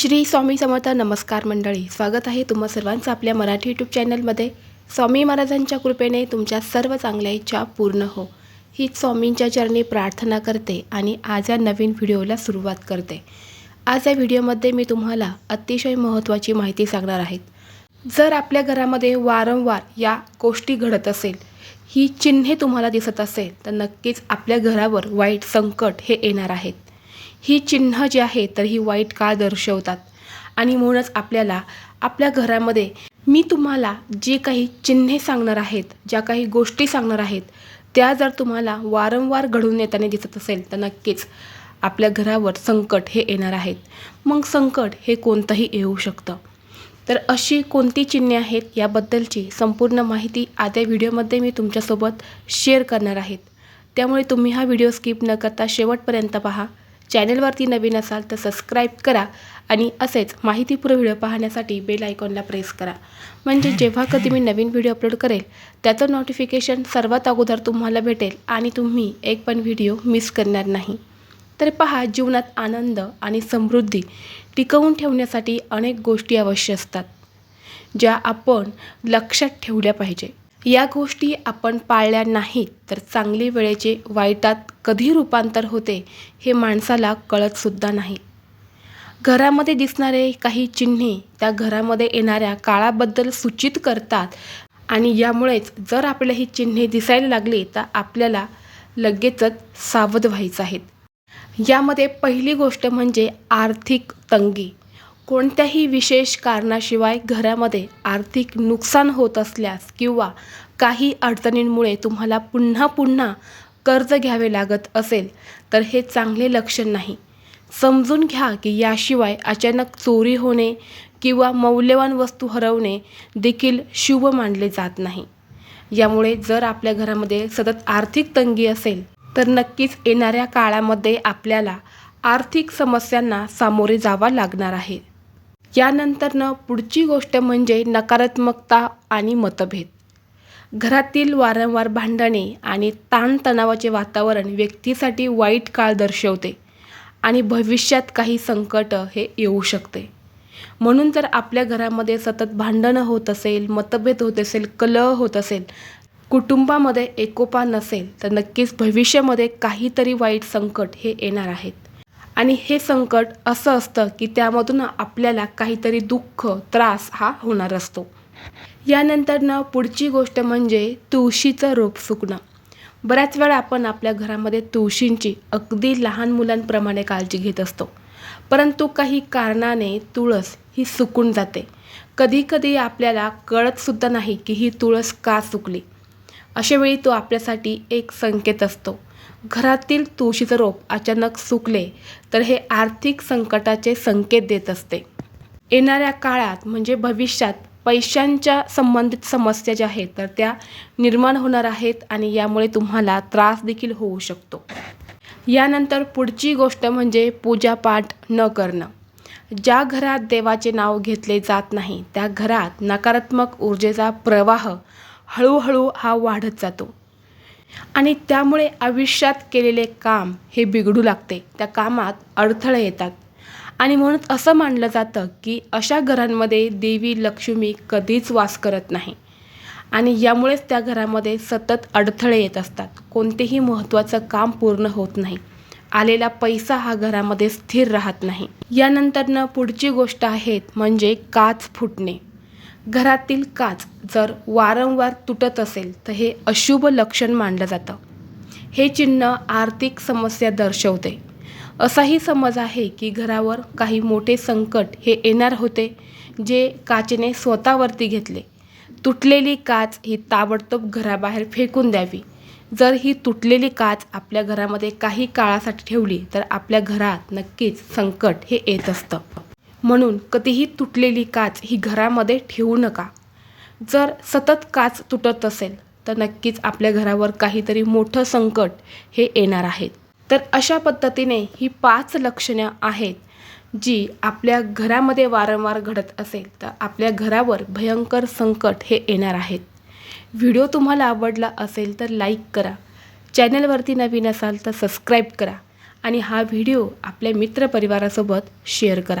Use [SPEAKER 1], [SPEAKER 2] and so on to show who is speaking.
[SPEAKER 1] श्री स्वामी समर्थ नमस्कार मंडळी स्वागत आहे तुम्हा सर्वांचं आपल्या मराठी यूट्यूब चॅनलमध्ये स्वामी महाराजांच्या कृपेने तुमच्या सर्व चांगल्या इच्छा पूर्ण हो. हीच स्वामींच्या चरणी प्रार्थना करते आणि आज या नवीन व्हिडिओला सुरुवात करते. आज या व्हिडिओमध्ये मी तुम्हाला अतिशय महत्त्वाची माहिती सांगणार आहे. जर आपल्या घरामध्ये वारंवार या गोष्टी घडत असेल ही चिन्हे तुम्हाला दिसत असेल तर नक्कीच आपल्या घरावर वाईट संकट हे येणार आहेत. ही चिन्ह जी आहे तर ही वाईट काळ दर्शवतात. आणि म्हणूनच आपल्याला आपल्या घरामध्ये मी तुम्हाला जे काही चिन्हे सांगणार आहेत ज्या काही गोष्टी सांगणार आहेत त्या जर तुम्हाला वारंवार घडून येताना दिसत असेल तर नक्कीच आपल्या घरावर संकट हे येणार आहेत. मग संकट हे कोणतंही येऊ शकतं. तर अशी कोणती चिन्हे आहेत याबद्दलची संपूर्ण माहिती आद्या व्हिडिओमध्ये मी तुमच्यासोबत शेअर करणार आहेत. त्यामुळे तुम्ही हा व्हिडिओ स्किप न करता शेवटपर्यंत पहा. चॅनलवरती नवीन असाल तर सबस्क्राईब करा आणि असेच माहितीपूर्ण व्हिडिओ पाहण्यासाठी बेल आयकॉनला प्रेस करा. म्हणजे जेव्हा कधी मी नवीन व्हिडिओ अपलोड करेल त्याचं नोटिफिकेशन सर्वात अगोदर तुम्हाला भेटेल आणि तुम्ही एक पण व्हिडिओ मिस करणार नाही. तर पहा जीवनात आनंद आणि समृद्धी टिकवून ठेवण्यासाठी अनेक गोष्टी अवश्य असतात ज्या आपण लक्षात ठेवल्या पाहिजे. या गोष्टी आपण पाळल्या नाहीत तर चांगली वेळेचे वाईटात कधी रूपांतर होते हे माणसाला कळतसुद्धा नाही. घरामध्ये दिसणारे काही चिन्हे त्या घरामध्ये येणाऱ्या काळाबद्दल सूचित करतात आणि यामुळेच जर आपल्याला ही चिन्हे दिसायला लागली तर आपल्याला लगेचच सावध व्हायचं आहेत यामध्ये पहिली गोष्ट म्हणजे आर्थिक तंगी. कोणत्याही विशेष कारणाशिवाय घरामध्ये आर्थिक नुकसान होत असल्यास किंवा काही अडचणींमुळे तुम्हाला पुन्हा पुन्हा कर्ज घ्यावे लागत असेल तर हे चांगले लक्षण नाही. समजून घ्या की याशिवाय अचानक चोरी होणे किंवा मौल्यवान वस्तू हरवणे देखील शुभ मानले जात नाही. यामुळे जर आपल्या घरामध्ये सतत आर्थिक तंगी असेल तर नक्कीच येणाऱ्या काळामध्ये आपल्याला आर्थिक समस्यांना सामोरे जावा लागणार आहे. यानंतरनं पुढची गोष्ट म्हणजे नकारात्मकता आणि मतभेद. घरातील वारंवार भांडणे आणि ताणतणावाचे वातावरण व्यक्तीसाठी वाईट काळ दर्शवते आणि भविष्यात काही संकट हे येऊ शकते. म्हणून जर आपल्या घरामध्ये सतत भांडणं होत असेल मतभेद होत असेल कलह होत असेल कुटुंबामध्ये एकोपा नसेल तर नक्कीच भविष्यामध्ये काहीतरी वाईट संकट हे येणार आहेत. आणि हे संकट असं असतं की त्यामधून आपल्याला काहीतरी दुःख त्रास हा होणार असतो. यानंतरनं पुढची गोष्ट म्हणजे तुळशीचं रोप सुकणं. बऱ्याच वेळा आपण आपल्या घरामध्ये तुळशींची अगदी लहान मुलांप्रमाणे काळजी घेत असतो. परंतु काही कारणाने तुळस ही सुकून जाते. कधीकधी आपल्याला कळतसुद्धा नाही की ही तुळस का सुकली. अशावेळी तो आपल्यासाठी एक संकेत असतो. घरातील तुळशीचं रोप अचानक सुकले तर हे आर्थिक संकटाचे संकेत देत असते. येणाऱ्या काळात म्हणजे भविष्यात पैशांच्या संबंधित समस्या ज्या आहेत तर त्या निर्माण होणार आहेत आणि यामुळे तुम्हाला त्रास देखील होऊ शकतो. यानंतर पुढची गोष्ट म्हणजे पूजापाठ न करणं. ज्या घरात देवाचे नाव घेतले जात नाही त्या घरात नकारात्मक ऊर्जेचा प्रवाह हळूहळू हा वाढत जातो. आणि त्यामुळे आयुष्यात केलेले काम हे बिघडू लागते. त्या कामात अडथळे येतात. आणि म्हणून असं मानलं जातं की अशा घरांमध्ये देवी लक्ष्मी कधीच वास करत नाही. आणि यामुळेच त्या घरामध्ये सतत अडथळे येत असतात. कोणतेही महत्त्वाचं काम पूर्ण होत नाही. आलेला पैसा हा घरामध्ये स्थिर राहत नाही. यानंतरनं पुढची गोष्ट आहेत म्हणजे काच फुटणे. घरातील काच जर वारंवार तुटत असेल तर हे अशुभ लक्षण मानलं जातं. हे चिन्ह आर्थिक समस्या दर्शवते. असाही समज आहे की घरावर काही मोठे संकट हे येणार होते जे काचेने स्वतःवरती घेतले. तुटलेली काच ही ताबडतोब घराबाहेर फेकून द्यावी. जर ही तुटलेली काच आपल्या घरामध्ये काही काळासाठी ठेवली तर आपल्या घरात नक्कीच संकट हे येत असतं. म्हणून कधीही तुटलेली काच ही घरामध्ये ठेवू नका. जर सतत काच तुटत असेल तर नक्कीच आपल्या घरावर काहीतरी मोठं संकट हे येणार आहेत तर अशा पद्धतीने ही पाच लक्षणं आहेत जी आपल्या घरामध्ये वारंवार घडत असेल तर आपल्या घरावर भयंकर संकट हे येणार आहेत. व्हिडिओ तुम्हाला आवडला असेल तर लाईक करा. चॅनलवरती नवीन असाल तर सबस्क्राईब करा. आणि हा व्हिडिओ आपल्या मित्रपरिवारासोबत शेअर करा.